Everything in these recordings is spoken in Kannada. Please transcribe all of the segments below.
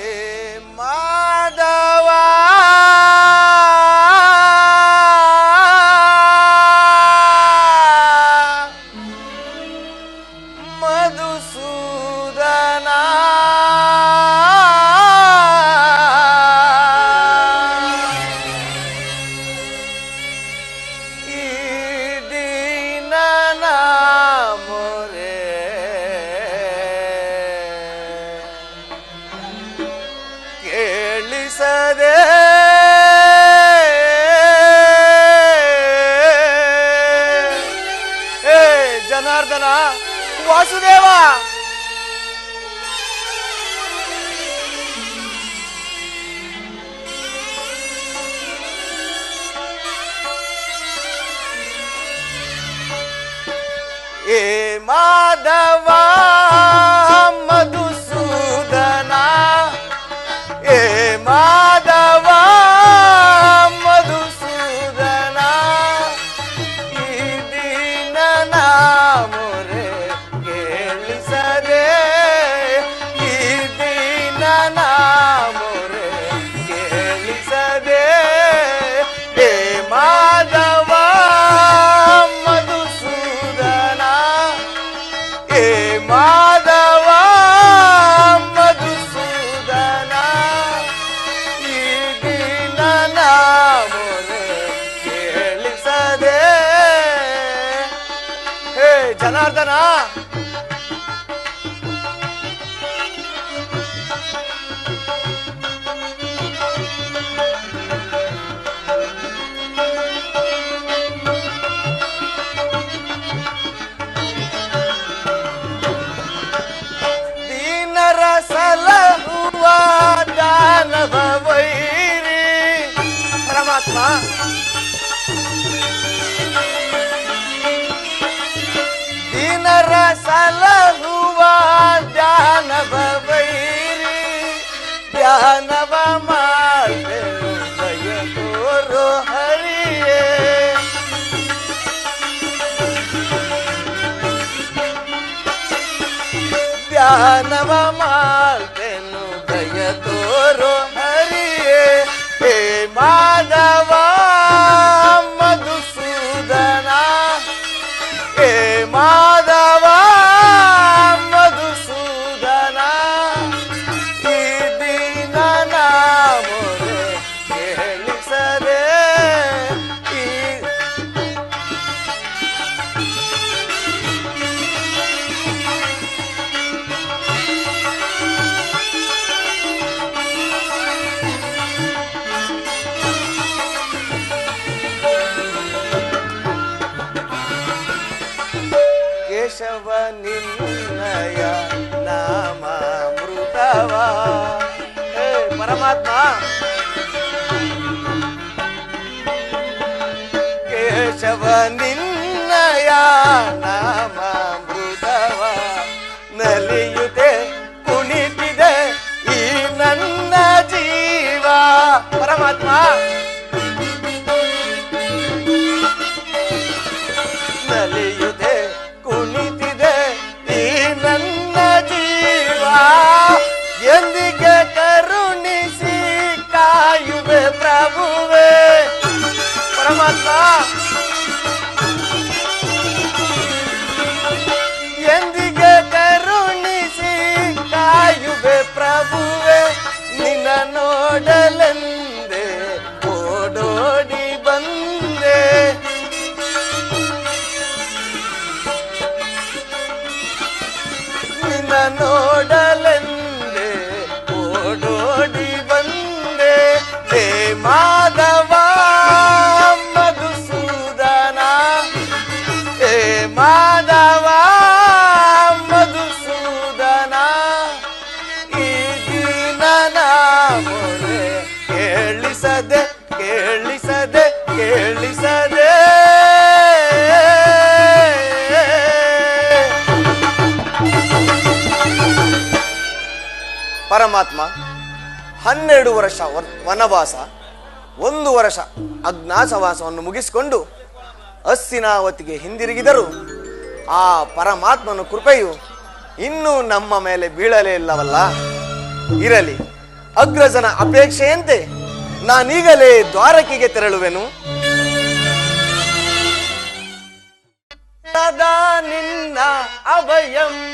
que జనార్దన వాసుదేవా! ఏ మాధవా! sana ನಾಮ ನಾಮಾಮೃತವ ಹೇ ಪರಮಾತ್ಮ. ಕೇಶವ ನಿನ್ನಯ ನಾಮ ನಾಮಾಮೃತವ ನಲಿಯುತೆ ಕುಣಿತಿದೆ ಈ ನನ್ನ ಜೀವ. ಪರಮಾತ್ಮ. ಕೇಳಿಸದೆ ಕೇಳಿಸದೆ ಕೇಳಿಸದೆ. ಪರಮಾತ್ಮ ಹನ್ನೆರಡು ವರ್ಷ ವನವಾಸ, ಒಂದು ವರ್ಷ ಅಜ್ಞಾಸವಾಸವನ್ನು ಮುಗಿಸಿಕೊಂಡು ಅಸ್ಸಿನಾವತಿಗೆ ಹಿಂದಿರುಗಿದರು. ಆ ಪರಮಾತ್ಮನ ಕೃಪೆಯು ಇನ್ನೂ ನಮ್ಮ ಮೇಲೆ ಬೀಳಲೇ ಇಲ್ಲವಲ್ಲ? ಇರಲಿ. ಅಗ್ರಜನ ಅಪೇಕ್ಷೆಯಂತೆ ನಾನೀಗಲೇ ದ್ವಾರಕಿಗೆ ತೆರಳುವೆನು. ನಿನ್ನ ಅಭಯಂ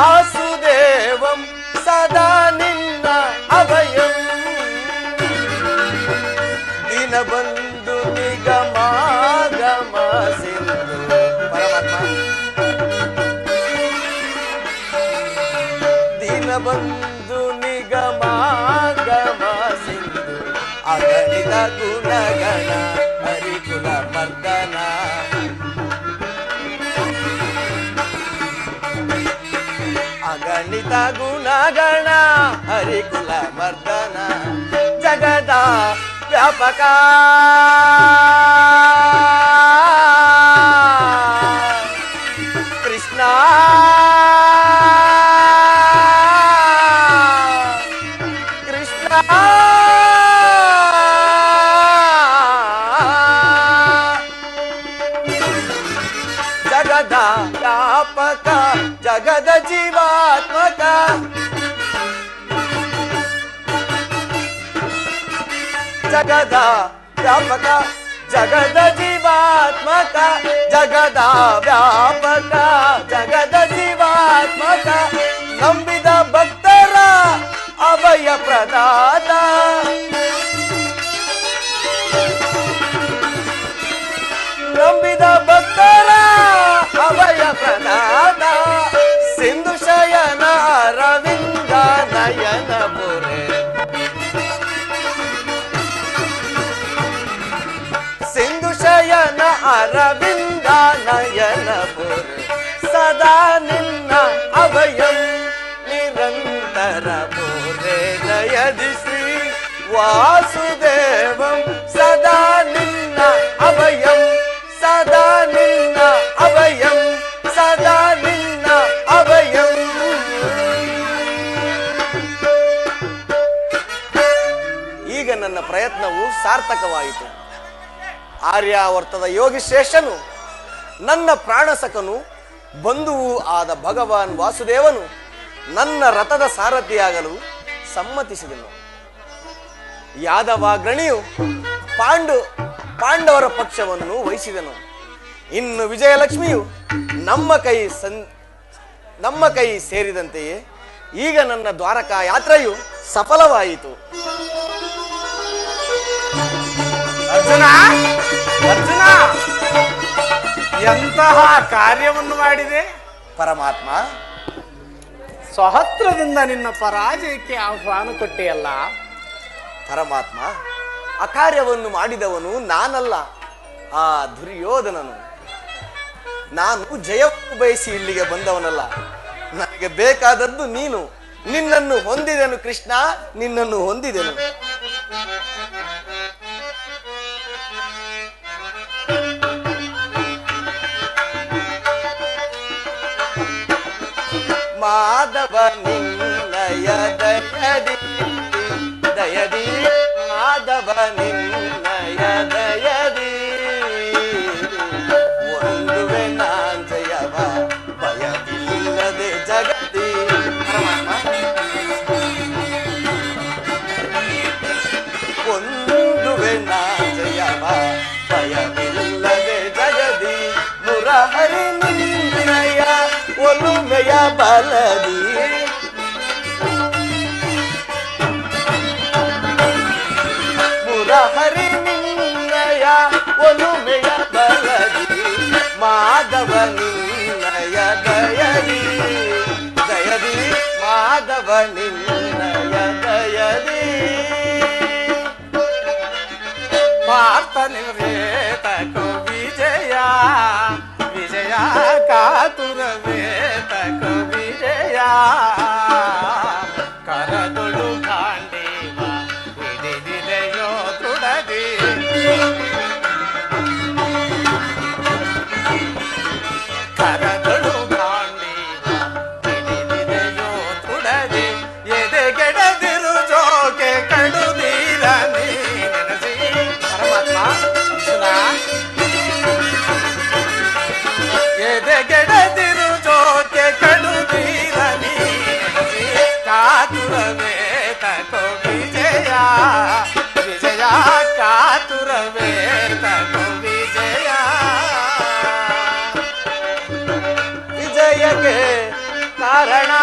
ವಾಸುದೇವಂ ಸದಾ ನಿನ್ನ ಅಭಯಂ ದಿನಬಂಧು ನಿಗಮಾಗಮ ಸಿಂಧು ಪರಮಾತ್ಮ ದೀನಬಂಧು ನಿಗಮಾಗಮ ಸಿಂಧು ಅಗಣಿತ ಗುಣಗಣ ಅಗಣಿತ ಗುಣಗಣ ಹರಿಕುಲ ಮರ್ದನ ಜಗದ ವ್ಯಾಪಕ. ಜಗದ ವ್ಯಾಪಕ ಜಗದ ಜೀವಾತ್ಮಕ ಜಗದ ವ್ಯಾಪಕ ಜಗದ ಜೀವಾತ್ಮಕ ನಂಬಿದ ಭಕ್ತರ ಅಭಯ ಪ್ರದಾತ ಅರವಿಂದ ನಯನ ಪುರೆ, ಸದಾ ನಿನ್ನ ಅಭಯಂ ನಿರಂತರ ಪುರೆ ದಯದಿ ಶ್ರೀ ವಾಸುದೇವಂ, ಸದಾ ನಿನ್ನ ಅಭಯಂ, ಸದಾ ನಿನ್ನ ಅಭಯಂ, ಸದಾ ನಿನ್ನ ಅಭಯಂ. ಈಗ ನನ್ನ ಪ್ರಯತ್ನವು ಸಾರ್ಥಕವಾಯಿತು. ಆರ್ಯಾವರ್ತದ ಯೋಗಿಶ್ರೇಷ್ಠನು ನನ್ನ ಪ್ರಾಣಸಕನು, ಬಂಧುವು ಆದ ಭಗವಾನ್ ವಾಸುದೇವನು ನನ್ನ ರಥದ ಸಾರಥಿಯಾಗಲು ಸಮ್ಮತಿಸಿದನು. ಯಾದವಾಗ್ರಣಿಯು ಪಾಂಡು, ಪಾಂಡವರ ಪಕ್ಷವನ್ನು ವಹಿಸಿದನು. ಇನ್ನು ವಿಜಯಲಕ್ಷ್ಮಿಯು ನಮ್ಮ ಕೈ ಸನ್ ನಮ್ಮ ಕೈ ಸೇರಿದಂತೆಯೇ ಈಗ ನನ್ನ ದ್ವಾರಕಾ ಯಾತ್ರೆಯು ಸಫಲವಾಯಿತು. ಅರ್ಜುನ! ಎಂತಹ ಕಾರ್ಯವನ್ನು ಮಾಡಿದೆ? ಪರಮಾತ್ಮ. ಸಹತ್ರದಿಂದ ನಿನ್ನ ಪರಾಜಯಕ್ಕೆ ಆಹ್ವಾನ ಕೊಟ್ಟೆಯಲ್ಲ? ಪರಮಾತ್ಮ ಅಕಾರ್ಯವನ್ನು ಮಾಡಿದವನು ನಾನಲ್ಲ ಆ ದುರ್ಯೋಧನನು. ನಾನು ಜಯವನ್ನು ಬಯಸಿ ಇಲ್ಲಿಗೆ ಬಂದವನಲ್ಲ. ನನಗೆ ಬೇಕಾದದ್ದು ನೀನು. ನಿನ್ನನ್ನು ಹೊಂದಿದೆನು ಕೃಷ್ಣ ನಿನ್ನನ್ನು ಹೊಂದಿದೆನು. ಮಾಧವ ನಿನ್ನಯ ದಯದಿ ದಯದಿ ಒಲುಮೆಯ ಬಲದಿ ಮುರಹರಿ ನಿನ್ನಯ ಒಲುಮೆಯ ಬಲದಿ ಮಾಧವ ನಿನ್ನಯ ದಯದಿ ದಯದಿ ಮಾಧವ ನಿನ್ನಯ ದಯದಿ ಪಾರ್ಥ ನಿವೇತಕು ವಿಜಯ ವಿಜಯ ಕಾತುರ kabireya சரணா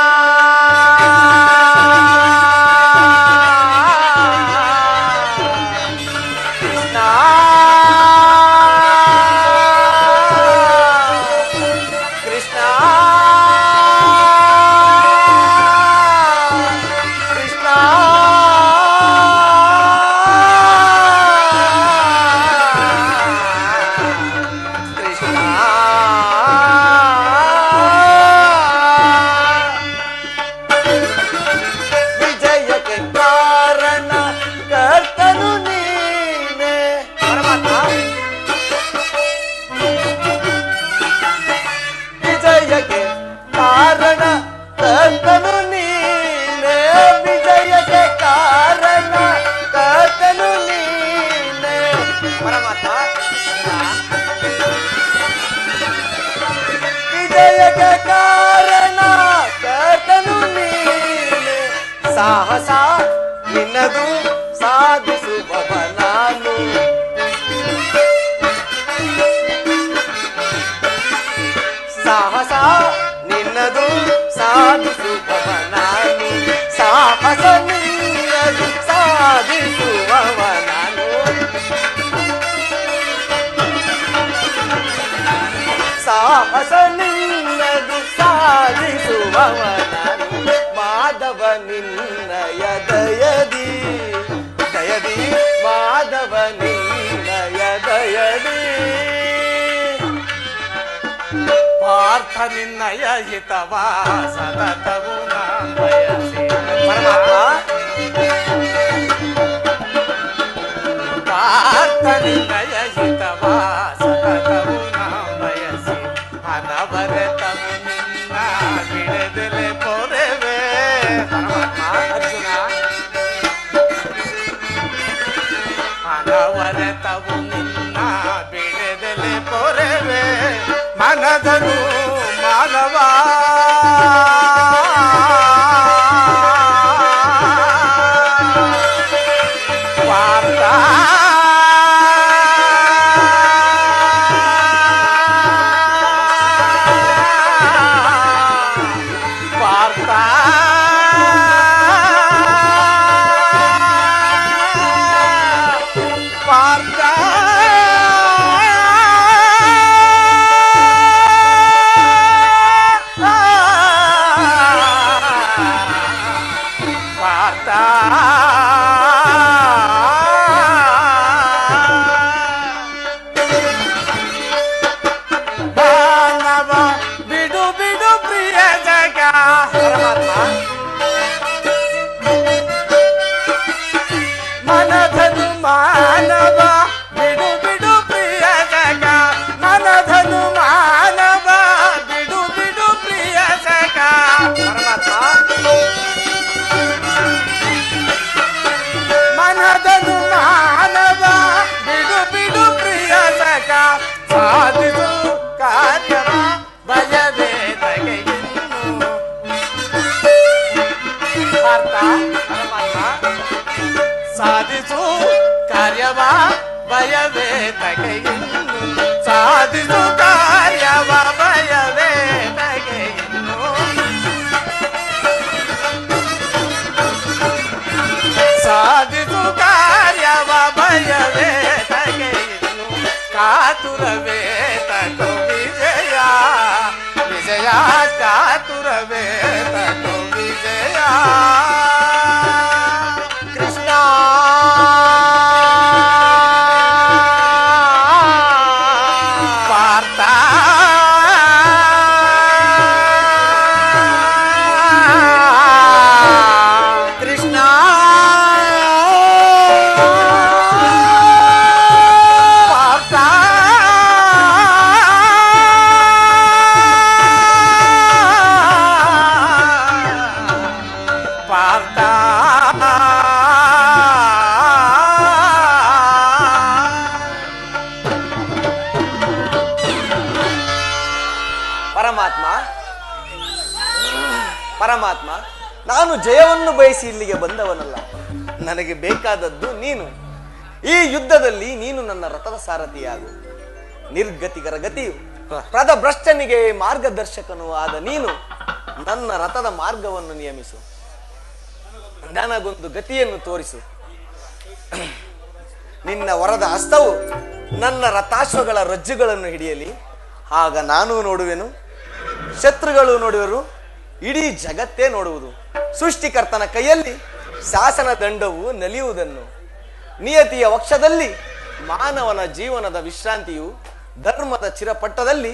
ಸಾಹಸ ನಿನ್ನದು ಸಾಧಿಸುವವ ನಾನು ಪಾರ್ಥ ನಿನ್ನಯ ಹಿತವ ಸತತವು ನಾ ಬಯಸಿ ಪರಮಾತ್ಮ ಪಾರ್ಥ ನಿನ್ನಯ ಹಿತವ ಸತತವು ನಾ ಬಯಸಿ ಅನವರತವು ನಿನ್ನ ಬಿಡದಲೆ ಪೊರೆವೆ ಪರಮಾತ್ಮ ಅರ್ಜುನ ಅನವರತವು ನಿನ್ನ ಬಿಡದಲೆ ಪೊರೆವೆ ಮನದನು me ಪರಮಾತ್ಮ, ನಾನು ಜಯವನ್ನು ಬಯಸಿ ಇಲ್ಲಿಗೆ ಬಂದವನಲ್ಲ. ನನಗೆ ಬೇಕಾದದ್ದು ನೀನು. ಈ ಯುದ್ಧದಲ್ಲಿ ನೀನು ನನ್ನ ರಥದ ಸಾರಥಿಯಾಗು ನಿರ್ಗತಿಗರ ಗತಿಯು ರಥ ಭ್ರಷ್ಟನಿಗೆ ಮಾರ್ಗದರ್ಶಕನು ಆದ ನೀನು ನನ್ನ ರಥದ ಮಾರ್ಗವನ್ನು ನಿಯಮಿಸು. ನನಗೊಂದು ಗತಿಯನ್ನು ತೋರಿಸು. ನಿನ್ನ ವರದ ಹಸ್ತವು ನನ್ನ ರಥಾಶ್ವಗಳ ರಜ್ಜುಗಳನ್ನು ಹಿಡಿಯಲಿ. ಆಗ ನಾನು ನೋಡುವೆನು, ಶತ್ರುಗಳು ನೋಡುವರು ಇಡೀ ಜಗತ್ತೇ ನೋಡುವುದು. ಸೃಷ್ಟಿಕರ್ತನ ಕೈಯಲ್ಲಿ ಶಾಸನ ದಂಡವು ನಲಿಯುವುದನ್ನು. ನಿಯತಿಯ ವಕ್ಷದಲ್ಲಿ ಮಾನವನ ಜೀವನದ ವಿಶ್ರಾಂತಿಯು ಧರ್ಮದ ಚಿರಪಟ್ಟದಲ್ಲಿ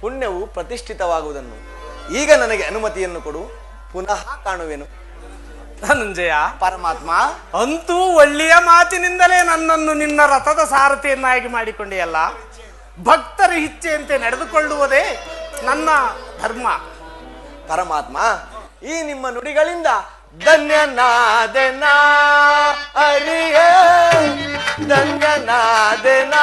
ಪುಣ್ಯವು ಪ್ರತಿಷ್ಠಿತವಾಗುವುದನ್ನು. ಈಗ ನನಗೆ ಅನುಮತಿಯನ್ನು ಕೊಡು. ಪುನಃ ಕಾಣುವೆನು. ಧನಂಜಯ ಪರಮಾತ್ಮ ಅಂತೂ ಒಳ್ಳೆಯ ಮಾತಿನಿಂದಲೇ ನನ್ನನ್ನು ನಿನ್ನ ರಥದ ಸಾರಥಿಯನ್ನಾಗಿ ಮಾಡಿಕೊಂಡೆಯಲ್ಲ. ಭಕ್ತರ ಇಚ್ಛೆಯಂತೆ ನಡೆದುಕೊಳ್ಳುವುದೇ ನನ್ನ ಧರ್ಮ. ಪರಮಾತ್ಮ ಈ ನಿಮ್ಮ ನುಡಿಗಳಿಂದ ಧನ್ಯನಾದೆನಾ ಅರಿಯ ಧನ್ಯನಾದೆನಾ.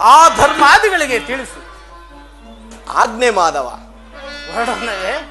ಆ ಧರ್ಮಾದಿಗಳಿಗೆ ತಿಳಿಸು. ಆಜ್ಞೆ ಮಾಧವ. ಹೊರಡೋಣವೇ